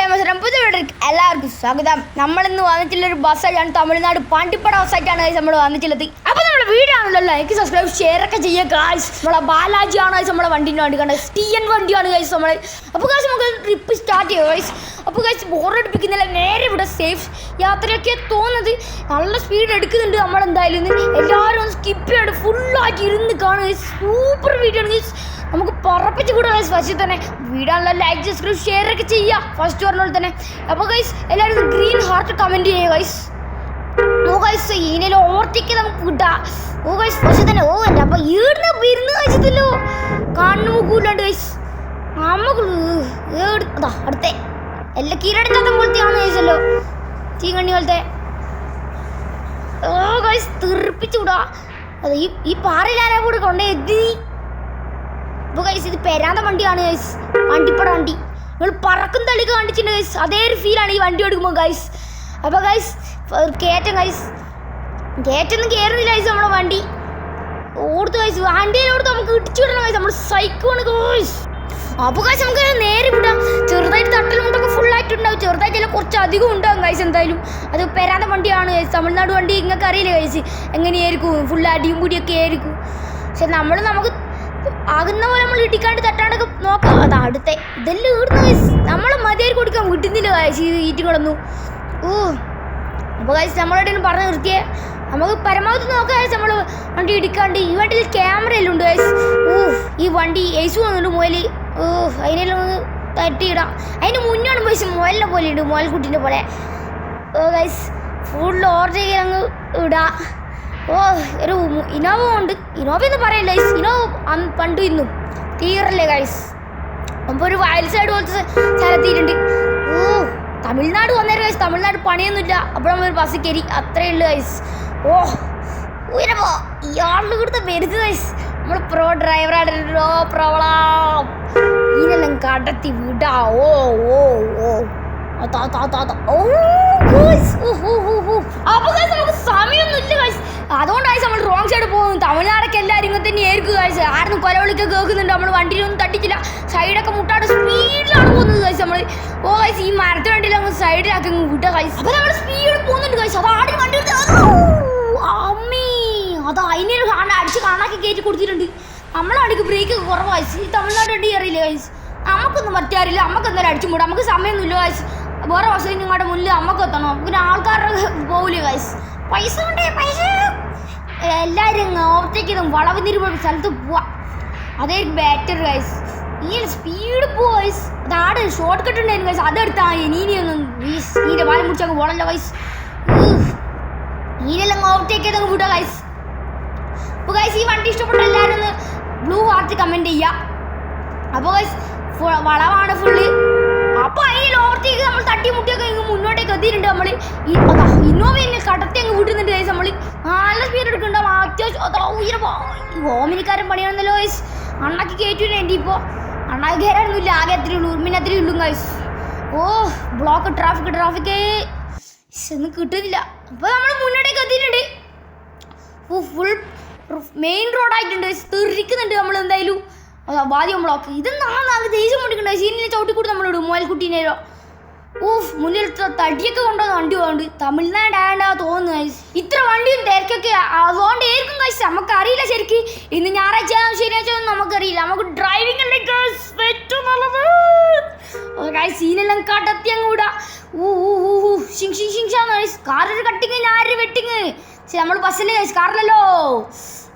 എല്ലാവർക്കും സ്വാഗതം. നമ്മൾ ഇന്ന് വന്നിട്ടുള്ള ഒരു ബസ്സായിട്ടാണ് തമിഴ്നാട് പാണ്ടിപ്പട ബസ്സായിട്ടാണ് ഗൈസ് നമ്മൾ വന്നിട്ടുള്ളത്. അപ്പൊ നമ്മുടെ വീഡിയോ ലൈക്ക് സബ്സ്ക്രൈബ് ഷെയർ ഒക്കെ ചെയ്യുക നമ്മളെ ബാലാജി ആണ് ഗൈസ് നമ്മളെ വണ്ടിന്റെ വണ്ടി കണ്ടത്. ടി എൻ വണ്ടിയാണ് ഗൈസ് നമ്മൾ അപ്പോൾ ഗൈസ് നമുക്ക് ട്രിപ്പ് സ്റ്റാർട്ട് ചെയ്യാം ഗൈസ് അപ്പോൾ ഗൈസ് ബോറടിപ്പിക്കുന്നില്ല നേരെ ഇവിടെ സേഫ് യാത്രയൊക്കെ തോന്നുന്നത് നല്ല സ്പീഡ് എടുക്കുന്നുണ്ട് നമ്മളെന്തായാലും എല്ലാവരും സ്കിപ്പ് ചെയ്യാണ്ട് ഫുള്ളായിട്ട് ഇരുന്ന് കാണുക സൂപ്പർ വീഡിയോ ആണ് നമുക്ക് പറപ്പിച്ച് കൂടെ ഫസ്റ്റ് തന്നെ വീടാണല്ലോ ലൈക്ക് സബ്സ്ക്രൈബ് ഷെയർ ഒക്കെ ചെയ്യുക ഫസ്റ്റ് പറഞ്ഞ പോലെ തന്നെ. അപ്പോൾ ഗൈസ് എല്ലാവരും ഗ്രീൻ ഹാർട്ട് കമന്റ് ചെയ്യുക ഗൈസ് ഓ ഗൈസ് ഈനയിൽ ഓർത്തിക്ക് നമുക്ക് കിട്ടാം ഓ ഗൈസ് ഫസ്റ്റ് തന്നെ ഓ അല്ല അപ്പോൾ ഈടുന്ന വരുന്ന കഴിച്ചതല്ലോ കണ്ണു മുക്കൂല്ലാണ്ട് ഗൈസ് നമുക്ക് അടുത്തേ. എല്ലാ കീഴടക്കാത്ത പോലത്തെ ആണ് ചോദിച്ചല്ലോ ചീങ്കണ്ണി പോലത്തെ. ഓ ഗൈസ് തെറിപ്പിച്ചു വിടാ. അത് ഈ ഈ പാറയിലാരാ കൂടെ കൊണ്ടേ എത്തി? അപ്പോൾ ഇത് പെരാന്ത വണ്ടിയാണ് ഗൈസ് വണ്ടിപ്പട വണ്ടി. നിങ്ങൾ പറക്കും തള്ളി കാണിച്ചിട്ടുണ്ട് ഗൈസ് അതേ ഒരു ഫീലാണ് ഈ വണ്ടി എടുക്കുമ്പോൾ ഗൈസ് അപ്പോൾ ഗൈസ് കയറ്റം ഗൈസ് കയറ്റൊന്നും കയറുന്നില്ല ഗൈസ് നമ്മുടെ വണ്ടി. ഓടുത്ത് ഗൈസ് വണ്ടിയിലോടുത്ത് നമുക്ക് ഇടിച്ചു വിടണം നമ്മുടെ സൈക്കോണ് ഗൈസ് അപ്പോൾ ഗൈസ് നമുക്ക് നേരെ വിടാം. ചെറുതായിട്ട് തട്ടലും മുട്ടൊക്കെ ഫുള്ളായിട്ടുണ്ടാവും ചെറുതായിട്ടല്ല കുറച്ച് അധികം ഉണ്ടാവും ഗൈസ് എന്തായാലും. അത് പെരാന്ത വണ്ടിയാണ് ഗൈസ് തമിഴ്നാട് വണ്ടി നിങ്ങൾക്ക് അറിയില്ല ഗൈസ് എങ്ങനെയായിരിക്കും? ഫുൾ അടിയും കൂടിയൊക്കെ ആയിരിക്കും. പക്ഷെ നമ്മൾ നമുക്ക് ആകുന്ന പോലെ നമ്മൾ ഇടിക്കാണ്ട് തട്ടാണ്ടൊക്കെ നോക്കാം. അത് അടുത്ത ഇതെല്ലാം ഇടുന്ന ഗൈസ് നമ്മൾ മതിയായി കൊടുക്കാൻ വിട്ടുന്നില്ല ഈ ഈറ്റുകളൊന്നും ഓ അപ്പോൾ കാശ് നമ്മളോട് പറഞ്ഞു നിർത്തിയേ. നമുക്ക് പരമാവധി നോക്കാം ഗൈസ് നമ്മൾ വണ്ടി ഇടിക്കാണ്ട്. ഈ വണ്ടിയിൽ ക്യാമറ എല്ലാം ഉണ്ട് കാശ് ഓ ഈ വണ്ടി ഏസു വന്നിട്ട് മുതൽ ഓ അതിനെല്ലാം ഒന്ന് തട്ടിയിടാം. അതിന് മുന്നാണ് പോയി മുയലിനെ പോലെ ഉണ്ട് മുയൽക്കുട്ടീന്റെ പോലെ. ഓ ഗൈസ് ഫുൾ ഓർഡർ ചെയ്യാൻ അങ്ങ് ഇടാം. ഓ ഒരു ഇനോവ ഉണ്ട്. ഇനോവ എന്ന് പറയല്ലേ ഇനോവ പണ്ടും ഇന്നും. തീരല്ലേ ഗൈസ് അപ്പോൾ ഒരു വയൽ സൈഡ് പോലത്തെ സ്ഥലത്തിയിട്ടുണ്ട് ഓ തമിഴ്നാട് വന്നേരം ഗൈസ് തമിഴ്നാട് പണിയൊന്നുമില്ല. അപ്പോൾ നമ്മൾ ഒരു ബസ് കയറി. അത്രേ ഉള്ളൂ ഗൈസ് ഓ ഉയരപ്പോ ഇയാളുടെ കൂടുതൽ വരുന്നത് ഗൈസ് നമ്മൾ പ്രോ ഡ്രൈവറായിട്ടോ പ്രോബ്ലം ഇതിനെല്ലാം കടത്തി വിടാ. ഓ ഓ ഓ. താ താ താ ഓ ഓ ഓ ഓ ഓ അപ്പോൾ ഗൈസ് നമുക്ക് സമയമൊന്നുമില്ല ഗൈസ് അതുകൊണ്ടായി നമ്മൾ റോങ് സൈഡ് പോകുന്നു തമിഴ്നാടൊക്കെ എല്ലാവരും ഇങ്ങനെ തന്നെ ആയിരിക്കും കാഴ്ച ആരും കൊലവിളിക്ക് കേൾക്കുന്നുണ്ട്? നമ്മൾ വണ്ടിയിലൊന്നും തട്ടിച്ചില്ല. സൈഡൊക്കെ മുട്ടാട് സ്പീഡിലാണ് പോകുന്നത് കാഴ്ച നമ്മൾ ഓ ഗൈസ് ഈ മരത്തിന് വണ്ടിയിൽ അങ്ങ് സൈഡിലാക്കി അങ്ങ് വിട്ട കാഴ്ച അപ്പോൾ നമ്മൾ സ്പീഡിൽ പോകുന്നുണ്ട് കാഴ്ച അത് ആടി വണ്ടി അമ്മീ. അത് അതിനൊരു കാണാൻ അടിച്ച് കാണാക്കി കയറ്റി കൊടുത്തിട്ടുണ്ട്. നമ്മളവിടേക്ക് ബ്രേക്ക് കുറവായി ഈ തമിഴ്നാട് വണ്ടി അറിയില്ല കാഴ്ച നമുക്കൊന്നും പറ്റാറില്ല. നമുക്ക് എന്തായാലും അടിച്ചു മൂടാം. നമുക്ക് സമയമൊന്നുമില്ല ഗൈസ് വേറെ വശം നിങ്ങളുടെ മുന്നിൽ നമുക്ക് എത്തണം. പിന്നെ ആൾക്കാരുടെ പോകില്ല ഗൈസ് പൈസ കൊണ്ടേ പൈസ. എല്ലാവരും ഓവർടേക്ക് വളവ് തിരുമ്പ സ്ഥലത്ത് പോവാം. അതായിരിക്കും ബെറ്റർ ഗൈസ് ഈ സ്പീഡ് പോവാ ഗൈസ് ഷോർട്ട് കട്ട് ഉണ്ടായിരുന്നു ഗൈസ് അതെടുത്താ ഇനി ഒന്നും നീന്റെ പാലം മുടിച്ചങ്ങ് പോകണല്ലോ ഗൈസ് നീനെല്ലാം ഓവർടേക്ക് ചെയ്തങ്ങ് വിടുക ഗൈസ് അപ്പോൾ ഗൈസ് ഈ വണ്ടി ഇഷ്ടപ്പെട്ട എല്ലാവരും ബ്ലൂ ഹാർട്ട് കമന്റ് ചെയ്യുക അപ്പോൾ ഗൈസ് വളവാണ് ഫുള്ള് ഓവർടേക്ക് നമ്മൾ തട്ടി മുട്ടിയൊക്കെ മുന്നോട്ടേക്ക് എത്തിയിട്ടുണ്ട് നമ്മൾ ഇന്നോവയിൽ കടത്തി അങ്ങ് വിട്ടുന്നുണ്ട് ഗൈസ് നമ്മൾ നല്ല സ്പീഡ് എടുക്കുന്നുണ്ടാവും അത്യാവശ്യം അതാ ഉയരം ഓമിനിക്കാരൻ പണിയാണെന്നല്ലോ ഗൈസ് അണ്ണാക്കി കയറ്റിട്ടുണ്ട് എന്റെ ഇപ്പോൾ അണ്ണാക്കി കയറാനൊന്നുമില്ല ആകെ അത്രേ ഉള്ളൂ. ഉറുമിന് അത്രേ ഉള്ളൂ ഗൈസ് ഓ ബ്ലോക്ക് ട്രാഫിക് ട്രാഫിക്കേ ഒന്നും കിട്ടുന്നില്ല. അപ്പോൾ നമ്മൾ മുന്നോട്ടേക്ക് എത്തിയിട്ടുണ്ട്. ഫുൾ മെയിൻ റോഡായിട്ടുണ്ട് തെറിക്കുന്നുണ്ട് നമ്മൾ എന്തായാലും. ബാദ്യം ബ്ലോക്ക് ഇതെന്താണ് അത് സീനിലെ ചവിട്ടിക്കൂടി നമ്മളിടും മോയൽക്കുട്ടീനേരോ ഊഫ് മുന്നിൽ തടിയൊക്കെ കൊണ്ടുവന്ന വണ്ടി പോകുന്നുണ്ട് തമിഴ്നാടാണ്ടാ തോന്നുന്നു. guys. ഇത്ര വണ്ടിയും തിരക്കൊക്കെ അതുകൊണ്ട് കഴിച്ച് നമുക്ക് അറിയില്ല ശരിക്ക്. ഇന്ന് ഞായറാഴ്ച ശനിയാഴ്ച ഒന്നും നമുക്കറിയില്ല. നമുക്ക് ഡ്രൈവിംഗ് സീനെല്ലാം കടത്തി അങ്ങ് കാറൊരു കട്ടിങ് ഞാനൊരു വെട്ടിങ് നമ്മൾ ബസ്സിൽ കാറിലല്ലോ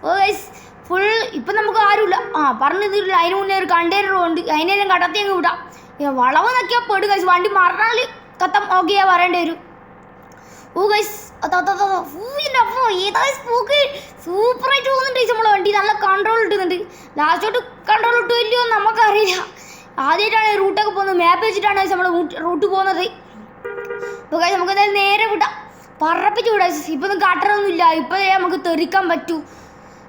ഓ ഗൈസ് ഫുൾ ഇപ്പം നമുക്ക് ആരുമില്ല. ആ പറഞ്ഞു തീരില്ല അതിന് മുന്നേ ഒരു കണ്ടെയ്നർ ഉണ്ട്. അതിനെല്ലാം കടത്തി അങ്ങ് വിടാം. വളവ് നോക്കിയാൽ പെടും ഗൈസ് വണ്ടി മറന്നാൽ കത്തം ഓക്കെയാ പറയേണ്ടി വരും. ഓ ഗൈസ് സൂപ്പറായിട്ട് പോകുന്നുണ്ട് നമ്മളെ വണ്ടി. നല്ല കൺട്രോൾ ഇട്ടുന്നുണ്ട് ലാസ്റ്റോട്ട് കൺട്രോൾ ഇട്ടു എന്ന് നമുക്കറിയില്ല. ആദ്യമായിട്ടാണ് റൂട്ടൊക്കെ പോകുന്നത്. മാപ്പ് വെച്ചിട്ടാണ് നമ്മൾ റൂട്ട് പോകുന്നത്. അപ്പോൾ ഗൈസ് നമുക്ക് എന്തായാലും നേരെ വിടാം. പറപ്പിച്ച് വിടാം ഇപ്പൊ കാട്ടറൊന്നുമില്ല ഇപ്പം നമുക്ക് തെറിക്കാൻ പറ്റൂ.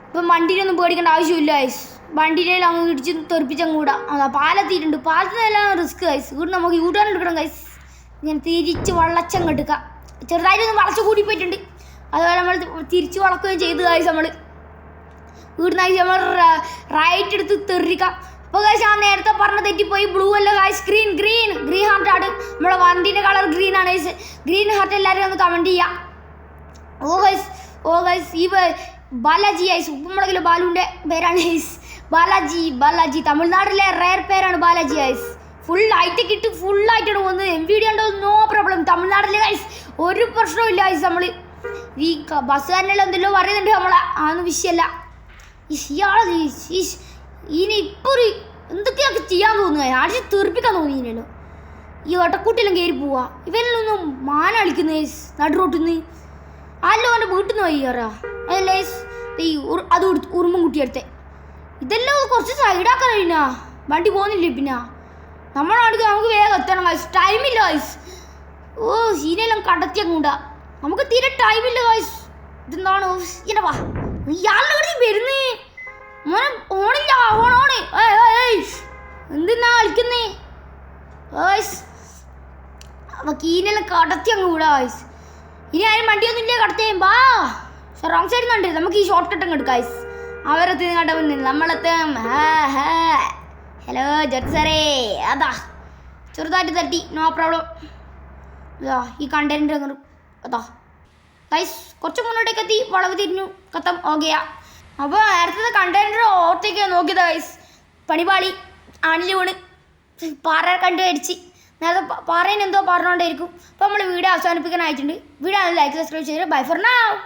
ഇപ്പം വണ്ടിയിലൊന്നും പേടിക്കേണ്ട ആവശ്യമില്ല ഐസ് വണ്ടിയിലേ അങ്ങ് ഇടിച്ച് തെറിപ്പിച്ച് അങ്ങ് വിടാം. അതാ പാലെത്തിയിട്ടുണ്ട് പാലത്തിനെല്ലാം റിസ്ക് ഐസ് ഇവിടെ നമുക്ക് യൂ ടേൺ എടുക്കണം ഗൈസ് ഇങ്ങനെ തിരിച്ച് വളച്ചങ്ങ് എടുക്കാം. ചെറുതായിട്ടൊന്ന് വളച്ച കൂടി പോയിട്ടുണ്ട് അതുപോലെ നമ്മൾ തിരിച്ച് വളക്കുകയും ചെയ്തു ഗൈസ് നമ്മൾ ഇവിടുന്ന് ഐസ് നമ്മൾ റൈറ്റ് എടുത്ത് തെറിക്കാം. അപ്പോൾ ഗൈസ് ആ നേരത്തെ പറഞ്ഞ തെറ്റിപ്പോയി ബ്ലൂ അല്ല ഗൈസ് ഗ്രീൻ ഗ്രീൻ ഗ്രീൻ ഹാർട്ടാണ് നമ്മുടെ വണ്ടിന്റെ കളർ ഗ്രീൻ ആണ് ഗ്രീൻ ഹാർട്ട് എല്ലാവരും ഒന്ന് കമന്റ് ചെയ്യാം. ഓ ഗൈസ് ഓ ഗൈസ് ഈ ബാലാജി ഐസ് ഉപ്പുമുളകിലെ ബാലുവിന്റെ പേരാണ് ഐസ് ബാലാജി ബാലാജി. തമിഴ്നാട്ടിലെ റയർ പേരാണ് ബാലാജി ഐസ് ഫുൾ ആയിട്ട് കിട്ടി ഫുൾ ആയിട്ടാണ് പോകുന്നത് എം വി ഡി ഉണ്ടോ? നോ പ്രോബ്ലം തമിഴ്നാട്ടിലെ ഐസ് ഒരു പ്രശ്നവും ഇല്ല ഐസ് നമ്മൾ ഈ ബസ് ബസ്സുകാരനെല്ലാം എന്തെല്ലോ പറയുന്നുണ്ട് നമ്മളെ. അതൊന്നും വിഷയമല്ല ഇയാളെ ഇനി ഇപ്പോൾ ഒരു എന്തൊക്കെയൊക്കെ ചെയ്യാൻ തോന്നുക അടിച്ച് തെറിപ്പിക്കാൻ തോന്നിയില്ലല്ലോ ഈ ഒട്ടക്കൂട്ടിലും കയറി പോവാ. ഇവരിലൊന്നും മാന കളിക്കുന്ന നടുറോട്ടിൽ ആല്ലോ എന്റെ വീട്ടിൽ നിന്ന് വയ്യാറാ അതല്ലേ അത് കൊടുത്ത് ഉറുമ്പും കുട്ടിയെടുത്തെ ഇതെല്ലാം കുറച്ച് സൈഡാക്കാൻ കഴിഞ്ഞാ വണ്ടി പോകുന്നില്ലേ പിന്നെ? നമ്മളാണെങ്കിൽ നമുക്ക് വേഗം എത്തണം വയസ്സ് ടൈമില്ല വയസ്സ് ഓ സീനെല്ലാം കടത്തി അങ്ങൂടാ നമുക്ക് തീരെ ടൈമില്ല വയസ്സ് ഇതെന്താണ്? ഇങ്ങനെ ഇയാളുടെ കൂടെ വരുന്നേ? മോനെ ഓണില്ല ഓണോണ് എന്തിന്നാ കളിക്കുന്നേ? ഓയ്സ് അപ്പൊ കീനെല്ലാം കടത്തി അങ്ങ് വിടാ ഓയ്സ് ഇനി ആരും വണ്ടിയൊന്നും ഇല്ലേ കടത്തേ സോ റോങ് സൈഡിൽ നിന്നുണ്ട് നമുക്ക് ഈ ഷോർട്ട് കട്ട് അങ്ങ് എടുക്കാം. അവരെത്തി കണ്ട മുന്നിൽ നമ്മളെത്തും ഹലോ ജഡ് സാറേ അതാ. ചെറുതായിട്ട് തട്ടി. നോ പ്രോബ്ലം ഇതാ ഈ കണ്ടന്റ് അതാ. ഗൈസ് കുറച്ച് മുന്നോട്ടേക്ക് എത്തി. വളവ് തിരിഞ്ഞു. കത്തം. ഓക്കെയാ അപ്പോൾ നേരത്തെ കണ്ടന്റ് ഓർത്തേക്ക് നോക്കിയതാ ഗൈസ് പണിപാളി ആണിൽ വീണ്. പാറ കണ്ടു അടിച്ച്. നേരത്തെ പറയുന്നെന്തോ പറഞ്ഞുകൊണ്ടേ പറഞ്ഞുകൊണ്ടേയിരിക്കും അപ്പോൾ നമ്മൾ വീഡിയോ അവസാനിപ്പിക്കാൻ അവസാനിപ്പിക്കാനായിട്ടുണ്ട്. വീഡിയോ ലൈക്ക് സബ്സ്ക്രൈബ് ചെയ്ത്. Bye for now